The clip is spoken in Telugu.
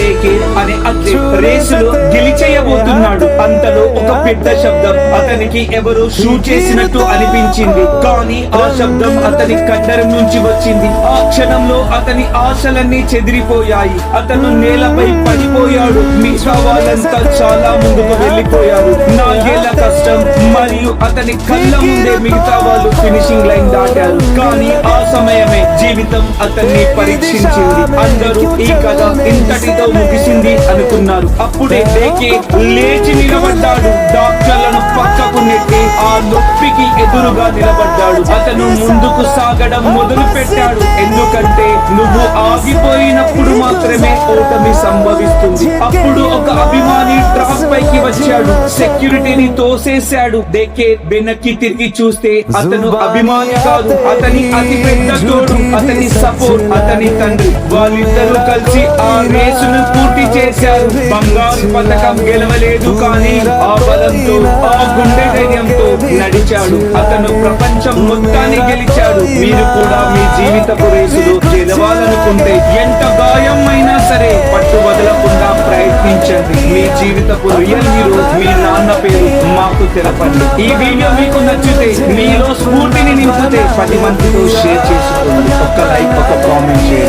డేకే అనే అతను రేసులో గెలిచేయబోతున్నాడు. అంతలో ఒక పెద్ద శబ్దం అతనికి ఎవరో షూట్ చేసినట్టు అనిపించింది. కానీ ఆ శబ్దం అతని కండరం నుంచి వచ్చింది. ఆ క్షణంలో అతని ఆశలన్నీ చెదిరిపోయాయి. అతను నేలపై పడిపోయాడు. మిగతా వాళ్ళంతా చాలా ముందుకు వెళ్ళిపోయారు. నాలుగేళ్ళ కష్టం. మరియు అతని కళ్ళ ముందే మిగతా వాళ్ళు ఫినిషింగ్ లైన్ దాటారు. కానీ ఆ సమయమే జీవితం అతన్ని పరీక్షించింది. అందరూ ఈ కథ ఇంతటితో ముగిసింది అనుకున్నారు. అప్పుడే డేకే లేచి నిలబడ్డాడు. డాక్టర్లను పక్కకు నెట్టి ఆ నొప్పికి ఎదురుగా నిలబడ్డాడు. అతను ముందుకు సాగడం మొదలు పెట్టాడు ఎందుకంటే నువ్వు ఆగిపోయినప్పుడు మాత్రమే ఓటమి సంభవిస్తుంది. అప్పుడు ఒక అభిమాని ట్రాక్ పైకి వచ్చాడు. సెక్యూరిటీని తోసేశాడు. డేకే వెనక్కి తిరిగి చూస్తే అతను అభిమాని కాదు అతని అతి పెద్ద తోడు. అతని సపోర్ట్ అతని తండ్రి వాళ్ళిద్దరూ కలిసి ఆ రేసును పూర్తి చేశారు. బంగారు పథకం గెలవలేదు కానీ ఆ బలంతో ఆ గుండె ధైర్యంతో నడిచాడు. అతను ప్రపంచం మొత్తాన్ని గెలిచాడు. మీరు కూడా మీ జీవితపు రేసులో గెలవాలనుకుంటే ఎంత గాయం అయినా సరే పట్టు వదలకుండా ప్రయత్నించండి. మీ జీవితపు రియల్ హీరో మీ నాన్న పేరు మాకు తెలపండి. ఈ వీడియో మీకు నచ్చితే మీ నింపితే పది మందితో షేర్ చేసుకోండి ఒక లైక్ ఒక కామెంట్ చేయండి